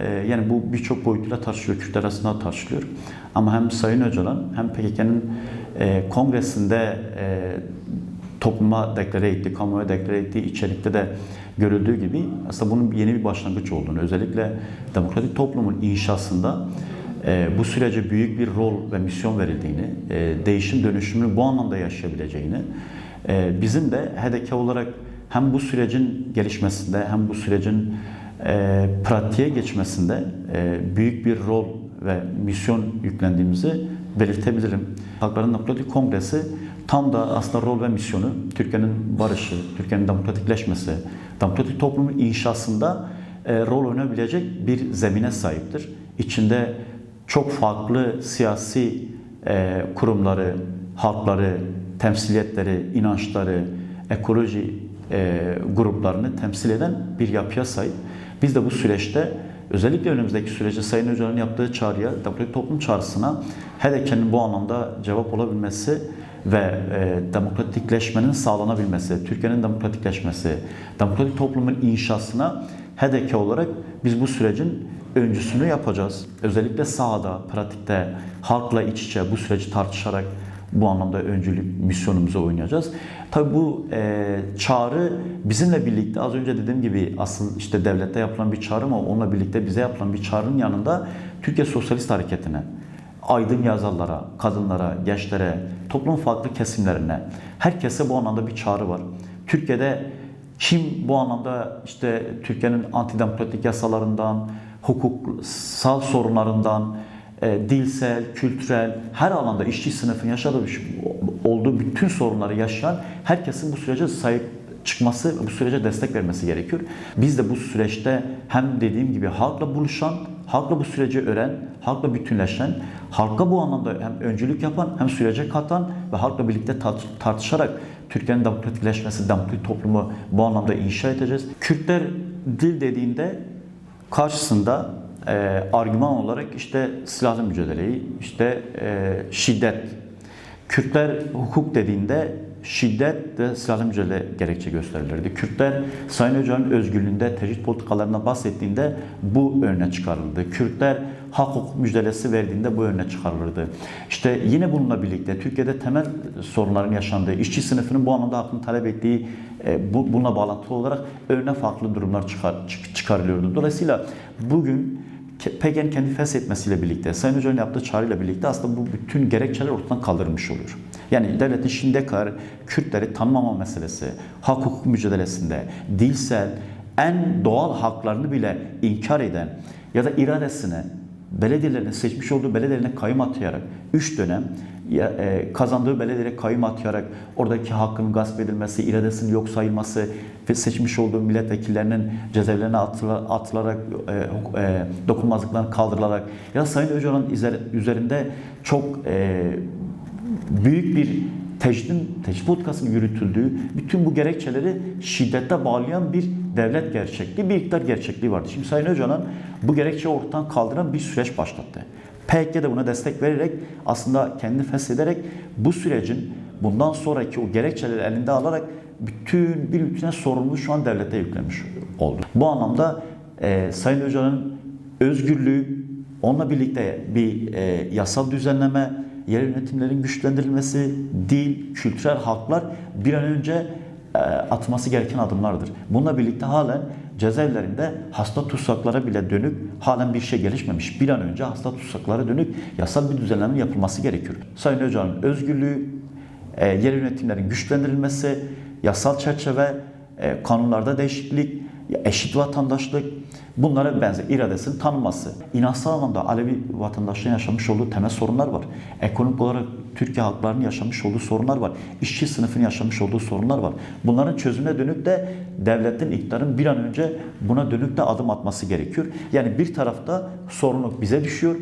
e, yani bu birçok boyutuyla tartışılıyor, Kürtler arasında tartışılıyor. Ama hem Sayın Öcalan hem PKK'nın e, kongresinde e, topluma deklare ettiği, kamuoya deklare ettiği içerikte de görüldüğü gibi aslında bunun yeni bir başlangıç olduğunu, özellikle demokratik toplumun inşasında e, bu sürece büyük bir rol ve misyon verildiğini, e, değişim dönüşümünü bu anlamda yaşayabileceğini, e, bizim de HDK olarak hem bu sürecin gelişmesinde hem bu sürecin e, pratiğe geçmesinde e, büyük bir rol ve misyon yüklendiğimizi belirtebilirim. Halkların Demokratik Kongresi tam da aslında rol ve misyonu Türkiye'nin barışı, Türkiye'nin demokratikleşmesi, demokratik toplumun inşasında e, rol oynayabilecek bir zemine sahiptir. İçinde çok farklı siyasi e, kurumları, halkları, temsiliyetleri, inançları, ekoloji e, gruplarını temsil eden bir yapıya sahip. Biz de bu süreçte özellikle önümüzdeki sürece Sayın Öcalan'ın yaptığı çağrıya, demokratik toplum çağrısına HDP'nin bu anlamda cevap olabilmesi ve e, demokratikleşmenin sağlanabilmesi, Türkiye'nin demokratikleşmesi, demokratik toplumun inşasına HDP olarak biz bu sürecin öncüsünü yapacağız. Özellikle sahada, pratikte, halkla iç içe bu süreci tartışarak bu anlamda öncülük misyonumuzu oynayacağız. Tabii bu e, çağrı bizimle birlikte az önce dediğim gibi asıl işte devlette yapılan bir çağrı ama onunla birlikte bize yapılan bir çağrının yanında Türkiye Sosyalist Hareketi'ne, aydın yazarlara, kadınlara, gençlere, toplumun farklı kesimlerine, herkese bu anlamda bir çağrı var. Türkiye'de kim bu anlamda işte Türkiye'nin antidemokratik yasalarından, hukuksal sorunlarından, dilsel, kültürel, her alanda işçi sınıfın yaşadığı olduğu bütün sorunları yaşayan herkesin bu sürece sahip çıkması, bu sürece destek vermesi gerekiyor. Biz de bu süreçte hem dediğim gibi halkla buluşan, halkla bu süreci öğren, halkla bütünleşen, halka bu anlamda hem öncülük yapan hem sürece katan ve halkla birlikte tartışarak Türkiye'nin demokratikleşmesi, demokratik toplumu bu anlamda inşa edeceğiz. Kürtler dil dediğinde karşısında e, argüman olarak işte silahlı mücadeleyi, işte e, şiddet. Kürtler hukuk dediğinde şiddet ve silahlı mücadele gerekçe gösterilirdi. Kürtler Sayın Öcalan'ın özgürlüğünde, tecrit politikalarına bahsettiğinde bu önüne çıkarılırdı. Kürtler hak hukuk mücadelesi verdiğinde bu önüne çıkarılırdı. İşte yine bununla birlikte Türkiye'de temel sorunların yaşandığı, işçi sınıfının bu anlamda hakkını talep ettiği, e, bu, bununla bağlantılı olarak önüne farklı durumlar çıkar, çıkarılıyordu. Dolayısıyla bugün PKK'nin kendi feshetmesiyle birlikte, Sayın Hoca'nın yaptığı çağrıyla birlikte aslında bu bütün gerekçeler ortadan kaldırılmış oluyor. Yani devletin şimdiye kadar Kürtleri tanımama meselesi, hak hukuk mücadelesinde, dilsel, en doğal haklarını bile inkar eden ya da iradesine, belediyelerin seçmiş olduğu belediyelerine kayım atayarak 3 dönem e, kazandığı belediyelere kayım atayarak oradaki hakkın gasp edilmesi, iradesinin yok sayılması ve seçmiş olduğu milletvekillerinin cezaevlerine atılarak, e, e, dokunmazlıklarını kaldırılarak ya Sayın Öcalan'ın üzerinde çok büyük bir tecridin, tecrid politikasının yürütüldüğü bütün bu gerekçeleri şiddete bağlayan bir devlet gerçekliği, bir iktidar gerçekliği vardı. Şimdi Sayın Öcalan bu gerekçeyi ortadan kaldıran bir süreç başlattı. PKK de buna destek vererek aslında kendini feshederek bu sürecin bundan sonraki o gerekçeleri elinde alarak bütün bir bütüne sorumluluğu şu an devlete yüklemiş oldu. Bu anlamda e, Sayın Öcalan'ın özgürlüğü, onunla birlikte bir e, yasal düzenleme, yerel yönetimlerin güçlendirilmesi, dil, kültürel haklar bir an önce e, atması gereken adımlardır. Bununla birlikte halen cezaevlerinde hasta tutsaklara bile dönük halen bir şey gelişmemiş. Bir an önce hasta tutsaklara dönük yasal bir düzenleme yapılması gerekiyor. Sayın Öcalan'ın özgürlüğü, e, yerel yönetimlerin güçlendirilmesi, yasal çerçeve, e, kanunlarda değişiklik, eşit vatandaşlık, bunlara benzer iradesinin tanınması. İnançsal anlamda Alevi vatandaşlığın yaşamış olduğu temel sorunlar var. Ekonomik olarak Türkiye halklarının yaşamış olduğu sorunlar var. İşçi sınıfının yaşamış olduğu sorunlar var. Bunların çözümüne dönük de devletin, iktidarın bir an önce buna dönük de adım atması gerekiyor. Yani bir tarafta sorumluluk bize düşüyor.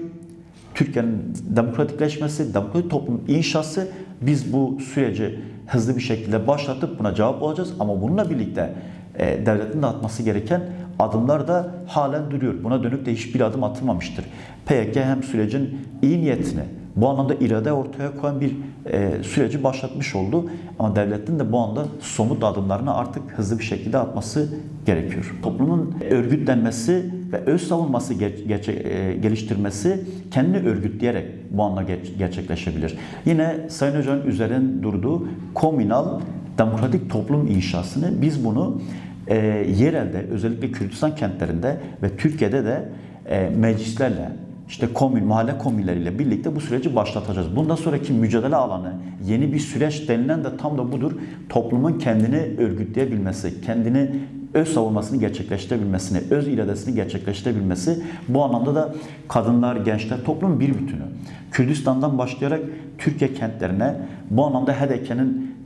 Türkiye'nin demokratikleşmesi, demokratik toplumun inşası biz bu süreci hızlı bir şekilde başlatıp buna cevap olacağız. Ama bununla birlikte e, devletin de atması gereken adımlar da halen duruyor. Buna dönük de hiçbir adım atılmamıştır. PYK hem sürecin iyi niyetini, bu anlamda irade ortaya koyan bir e, süreci başlatmış oldu. Ama devletin de bu anda somut adımlarını artık hızlı bir şekilde atması gerekiyor. Toplumun örgütlenmesi ve öz savunması e, geliştirmesi kendini örgütleyerek bu anla ger- gerçekleşebilir. Yine Sayın Hoca'nın üzerinde durduğu komünal demokratik toplum inşasını biz bunu e, yerelde özellikle Kürdistan kentlerinde ve Türkiye'de de e, meclislerle işte komün, mahalle komünleriyle birlikte bu süreci başlatacağız. Bundan sonraki mücadele alanı, yeni bir süreç denilen de tam da budur. Toplumun kendini örgütleyebilmesi, kendini öz savunmasını gerçekleştirebilmesini, öz iradesini gerçekleştirebilmesi bu anlamda da kadınlar, gençler, toplum bir bütünü. Kürdistan'dan başlayarak Türkiye kentlerine bu anlamda HDP'nin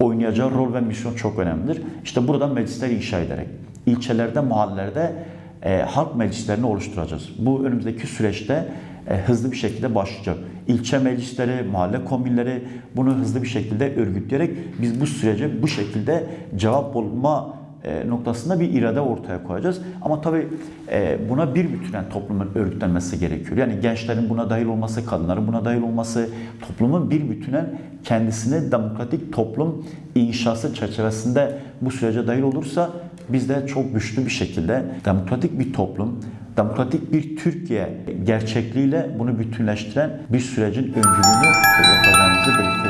oynayacağı rol ve misyon çok önemlidir. İşte burada meclisler inşa ederek, ilçelerde, mahallelerde e, halk meclislerini oluşturacağız. Bu önümüzdeki süreçte e, hızlı bir şekilde başlayacak. İlçe meclisleri, mahalle komünleri bunu hızlı bir şekilde örgütleyerek biz bu sürece bu şekilde cevap bulma e, noktasında bir irade ortaya koyacağız. Ama tabii e, buna bir bütünen toplumun örgütlenmesi gerekiyor. Yani gençlerin buna dahil olması, kadınların buna dahil olması, toplumun bir bütünen kendisini demokratik toplum inşası çerçevesinde bu sürece dahil olursa biz de çok güçlü bir şekilde demokratik bir toplum, demokratik bir Türkiye gerçekliğiyle bunu bütünleştiren bir sürecin öncülüğünü yapacağımızı birlikte